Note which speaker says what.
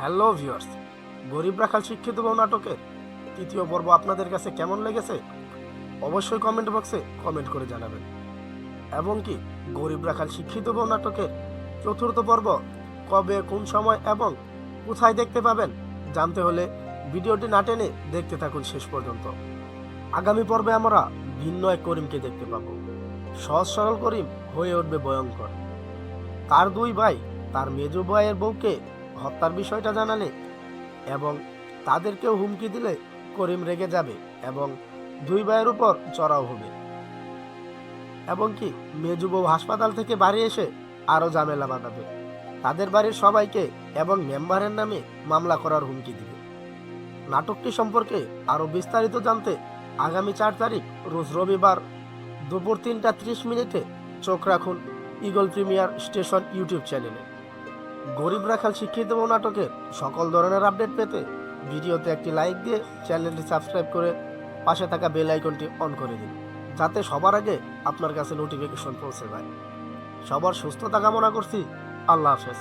Speaker 1: Hello viewers গরিব রাখাল শিক্ষিত বউ নাটকের তৃতীয় পর্ব আপনাদের কাছে কেমন লেগেছে? অবশ্যই কমেন্ট বক্সে কমেন্ট করে জানাবেন। এবং কি, গরিব রাখাল শিক্ষিত বউ নাটকের চতুর্থ পর্ব কবে, কোন সময় এবং কোথায় দেখতে পাবেন, জানতে হলে ভিডিওটি না টেনে দেখতে থাকুন শেষ পর্যন্ত। আগামী পর্বে আমরা ভিন্ন এক করিমকে দেখতে পাব। সহজ সরল করিম হয়ে উঠবে ভয়ঙ্কর। তার দুই ভাই, তার মেজো ভাইয়ের বউকে হত্যার বিষয়টা জানালে এবং তাদেরকেও হুমকি দিলে করিম রেগে যাবে এবং দুই ভাইয়ের উপর চড়াও হবে। এবং কি, মেজু বউ হাসপাতাল থেকে বাড়ি এসে আরও ঝামেলা বাঁধাবে। তাদের বাড়ির সবাইকে এবং মেম্বারের নামে মামলা করার হুমকি দিবে। নাটকটি সম্পর্কে আরও বিস্তারিত জানতে আগামী চার তারিখ, রোজ রবিবার দুপুর তিনটা ত্রিশ মিনিটে চোখ রাখুন ইগল প্রিমিয়ার স্টেশন ইউটিউব চ্যানেলে। গরিব রাখাল শিক্ষিত নাটকের সকল ধরনের আপডেট পেতে ভিডিওতে একটি লাইক দিয়ে চ্যানেলটি সাবস্ক্রাইব করে পাশে থাকা বেল আইকনটি অন করে দিন, যাতে সবার আগে আপনার কাছে নোটিফিকেশন পৌঁছে যায়। সবার সুস্থতা কামনা করছি। আল্লাহ হাফেজ।